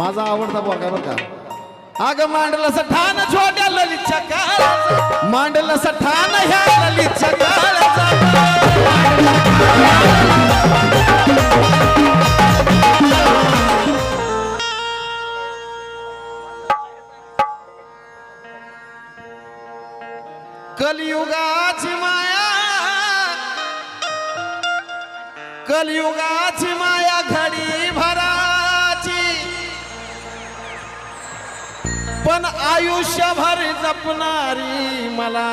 माझा आवडता पोरगा बरं का? अग मांडलं सठान छोट्या ललितच्या काळाचा. मांडलं सठान ह्या ललितच्या काळाचा. कलियुगाची माया कलियुगाची माया घडी पण आयुष्यभर जपणारी मला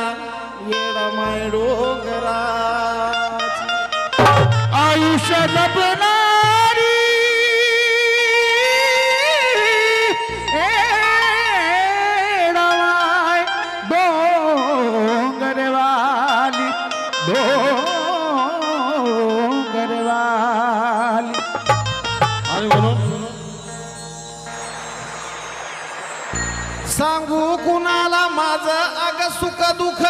येडा माय डोंगराची आयुष्य जपणार सांगू कुणाला माझं अग सुख दुख?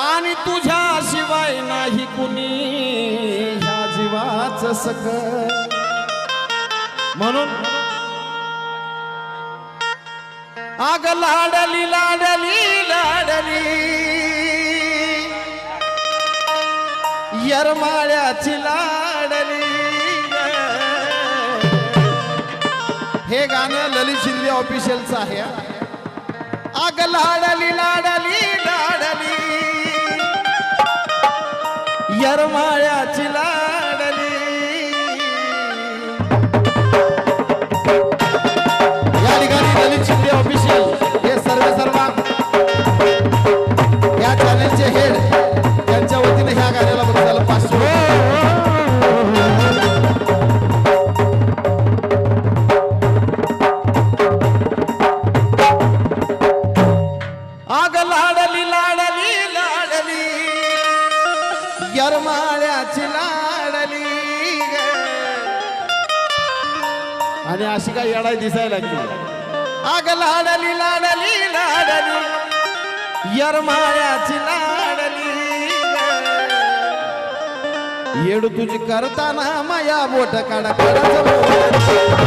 आणि तुझ्या शिवाय नाही कुणी ह्या जीवाच सक म्हणून अग लाडली लाडली लाडली. यरमाळ्याची लाडली. ललित शिंदे ऑफिशियलचा आहे हा. अग लाडली लाडली लाडली यरमाळ्याची लाड आणि अशी काय येडाय दिसायला लागली आग लाडली लाडली लाडली यरमाळ्याची लाडली ग. येडू तुझी करताना माया बोट काढा काढाचं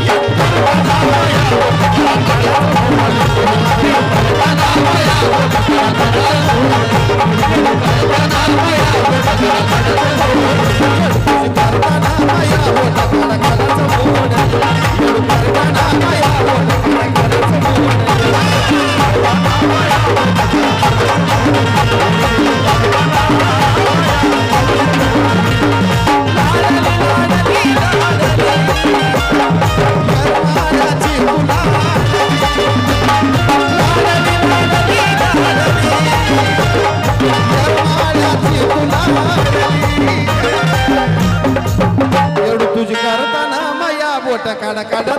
माया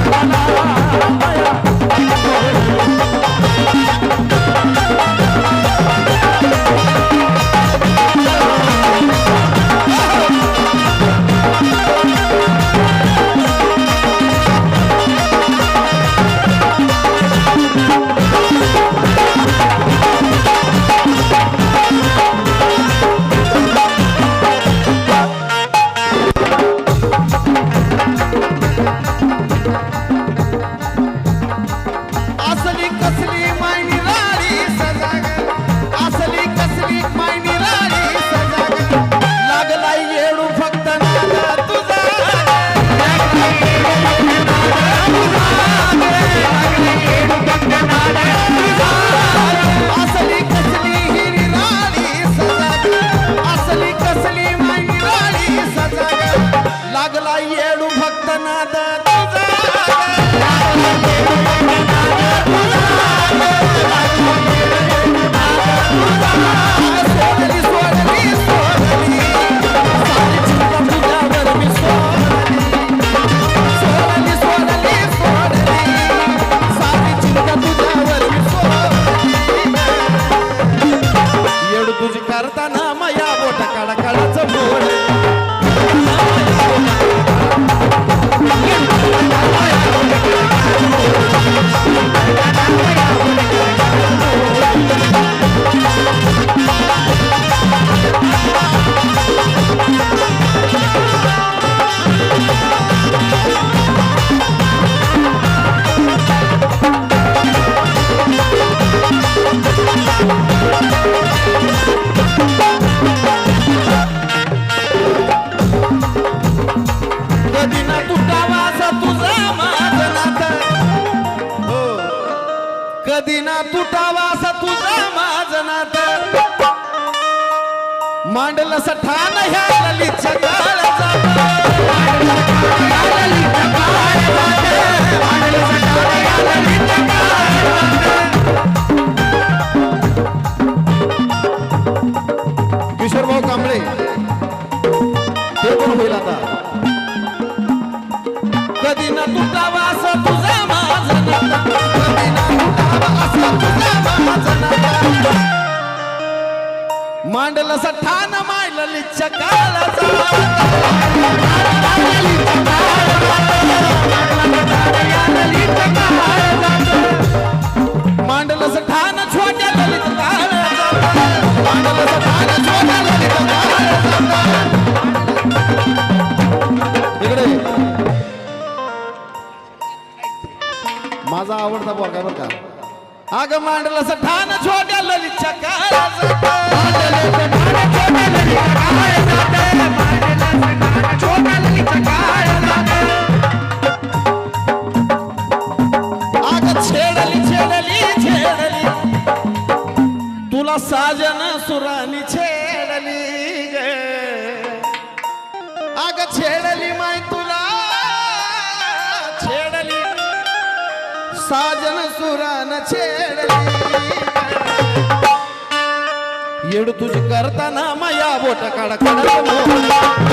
कसली माय Jakarta. Na मांडलं सठान ह्या ललितच्या किशोर भाऊ कांबळे ते पण होईल आता? कधी ना तुझा वास तुझा माझा कधी ना तुझा वास तुझा मांडलं सठान मायलं लिच्छ काळाचा मांडलं सठान छोट्या ललित काळाचा मांडलं सठान छोट्या ललित इकडे. माझा आवडता बोरगा बरं का? अग मांडलं सठान छोट्या ललितच्या अग तुला साजन सुरानी छेडली ग. अग छेडली माय तुला छेडली. साजन सुरान छेडली. येड तुझी करताना माया बोट काढ काढ